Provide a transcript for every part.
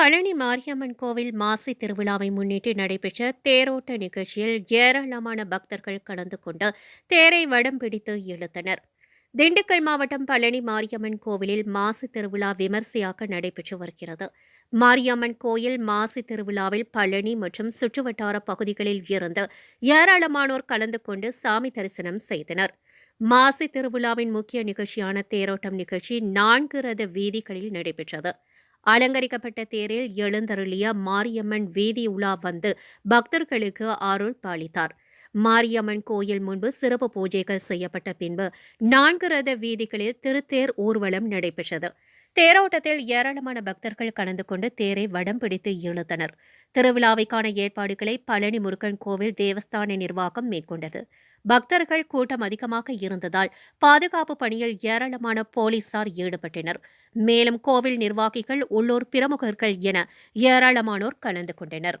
பழனி மாரியம்மன் கோவில் மாசி திருவிழாவை முன்னிட்டு நடைபெற்ற தேரோட்ட நிகழ்ச்சியில் ஏராளமான பக்தர்கள் கலந்து கொண்டு தேரை வடம் பிடித்து இழுத்தனர். திண்டுக்கல் மாவட்டம் பழனி மாரியம்மன் கோவிலில் மாசி திருவிழா விமர்சையாக நடைபெற்று வருகிறது. மாரியம்மன் கோயில் மாசி திருவிழாவில் பழனி மற்றும் சுற்றுவட்டார பகுதிகளில் இருந்து ஏராளமானோர் கலந்து கொண்டு சாமி தரிசனம் செய்தனர். மாசி திருவிழாவின் முக்கிய நிகழ்ச்சியான தேரோட்டம் நிகழ்ச்சி நான்கு ரத வீதிகளில் நடைபெற்றது. அலங்கரிக்கப்பட்ட தேரில் எழுந்தருளிய மாரியம்மன் வீதி உலா வந்து பக்தர்களுக்கு அருள் பாலித்தார். மாரியம்மன் கோயில் முன்பு சிறப்பு பூஜைகள் செய்யப்பட்ட பின்பு நான்கு ரத வீதிகளில் திருத்தேர் ஊர்வலம் நடைபெற்றது. தேரோட்டத்தில் ஏராளமான பக்தர்கள் கலந்து கொண்டு தேரை வடம் பிடித்து இழுத்தனர். திருவிழாவைக்கான ஏற்பாடுகளை பழனி முருகன் கோவில் தேவஸ்தான நிர்வாகம் மேற்கொண்டது. பக்தர்கள் கூட்டம் அதிகமாக இருந்ததால் பாதுகாப்பு பணியில் ஏராளமான போலீசார் ஈடுபட்டனர். மேலும் கோவில் நிர்வாகிகள் உள்ளூர் பிரமுகர்கள் என ஏராளமானோர் கலந்து கொண்டனர்.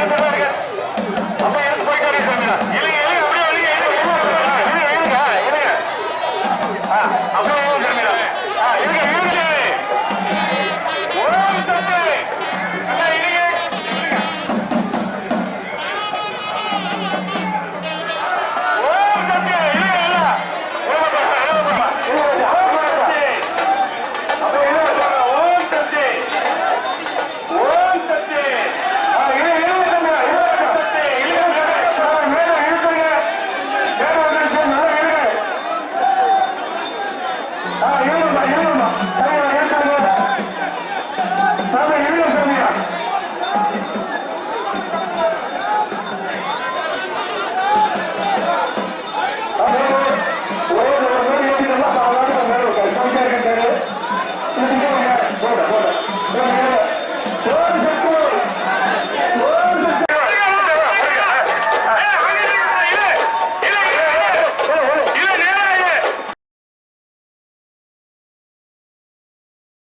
சக்தி. இருங்க, இருங்க, என்ன ஒண்ணு